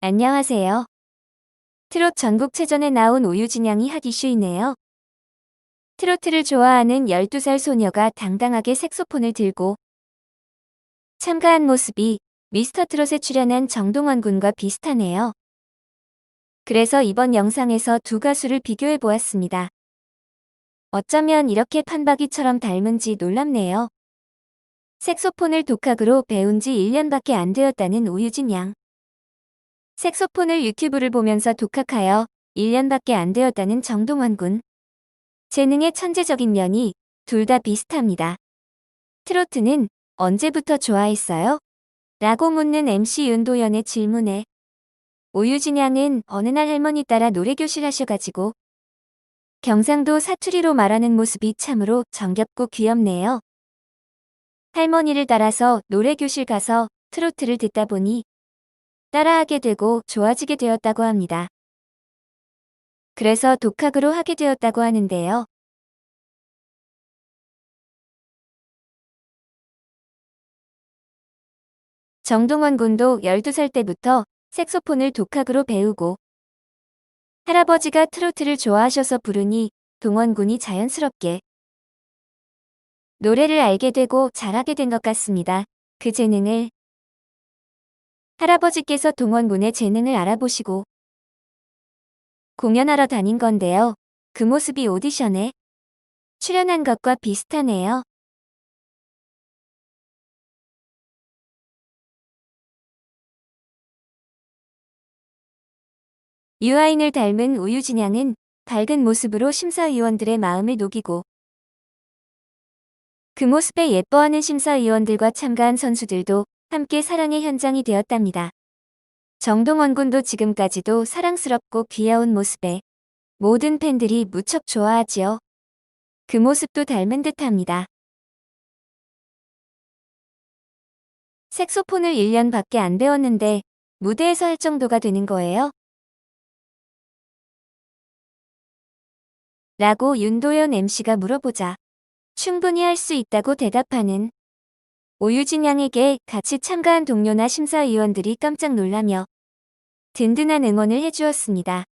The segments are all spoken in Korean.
안녕하세요. 트롯 전국체전에 나온 오유진 양이 핫 이슈이네요. 트로트를 좋아하는 12살 소녀가 당당하게 색소폰을 들고 참가한 모습이 미스터 트롯에 출연한 정동원 군과 비슷하네요. 그래서 이번 영상에서 두 가수를 비교해 보았습니다. 어쩌면 이렇게 판박이처럼 닮은지 놀랍네요. 색소폰을 독학으로 배운 지 1년밖에 안 되었다는 오유진 양. 색소폰을 유튜브를 보면서 독학하여 1년밖에 안 되었다는 정동원 군. 재능의 천재적인 면이 둘 다 비슷합니다. 트로트는 언제부터 좋아했어요? 라고 묻는 MC 윤도현의 질문에 오유진 양은 어느 날 할머니 따라 노래교실 하셔가지고 경상도 사투리로 말하는 모습이 참으로 정겹고 귀엽네요. 할머니를 따라서 노래교실 가서 트로트를 듣다 보니 따라하게 되고 좋아지게 되었다고 합니다. 그래서 독학으로 하게 되었다고 하는데요. 정동원 군도 12살 때부터 색소폰을 독학으로 배우고 할아버지가 트로트를 좋아하셔서 부르니 동원 군이 자연스럽게 노래를 알게 되고 잘하게 된 것 같습니다. 그 재능을 할아버지께서 동원 군의 재능을 알아보시고 공연하러 다닌 건데요. 그 모습이 오디션에 출연한 것과 비슷하네요. 유아인을 닮은 우유진 양은 밝은 모습으로 심사위원들의 마음을 녹이고 그 모습에 예뻐하는 심사위원들과 참가한 선수들도 함께 사랑의 현장이 되었답니다. 정동원 군도 지금까지도 사랑스럽고 귀여운 모습에 모든 팬들이 무척 좋아하지요. 그 모습도 닮은 듯합니다. 색소폰을 1년 밖에 안 배웠는데 무대에서 할 정도가 되는 거예요? 라고 윤도현 MC가 물어보자 충분히 할 수 있다고 대답하는 오유진 양에게 같이 참가한 동료나 심사위원들이 깜짝 놀라며 든든한 응원을 해주었습니다.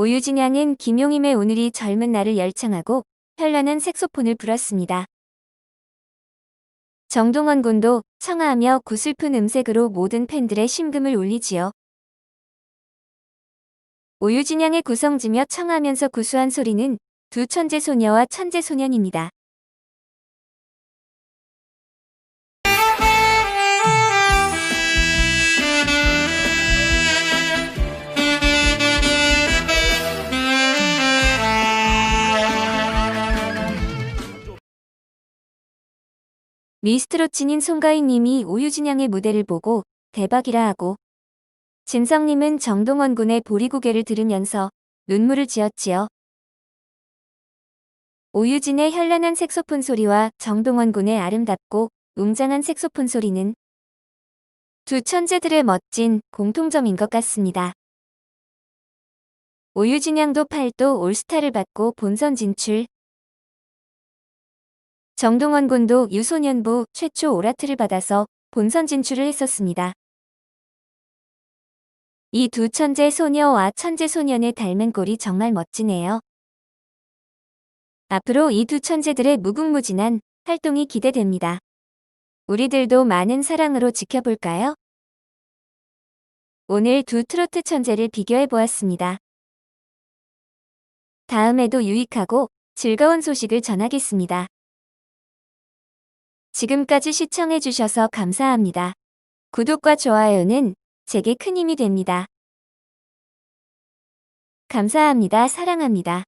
오유진 양은 김용임의 오늘이 젊은 날을 열창하고 현란한 색소폰을 불었습니다. 정동원 군도 청아하며 구슬픈 음색으로 모든 팬들의 심금을 울리지요. 오유진 양의 구성지며 청하면서 구수한 소리는 두 천재 소녀와 천재 소년입니다. 미스트롯진인 송가인 님이 오유진 양의 무대를 보고 대박이라 하고 진성님은 정동원 군의 보리고개를 들으면서 눈물을 지었지요. 오유진의 현란한 색소폰 소리와 정동원 군의 아름답고 웅장한 색소폰 소리는 두 천재들의 멋진 공통점인 것 같습니다. 오유진 양도 8도 올스타를 받고 본선 진출. 정동원 군도 유소년부 최초 오라트를 받아서 본선 진출을 했었습니다. 이 두 천재 소녀와 천재 소년의 닮은 꼴이 정말 멋지네요. 앞으로 이 두 천재들의 무궁무진한 활동이 기대됩니다. 우리들도 많은 사랑으로 지켜볼까요? 오늘 두 트로트 천재를 비교해 보았습니다. 다음에도 유익하고 즐거운 소식을 전하겠습니다. 지금까지 시청해주셔서 감사합니다. 구독과 좋아요는 제게 큰 힘이 됩니다. 감사합니다. 사랑합니다.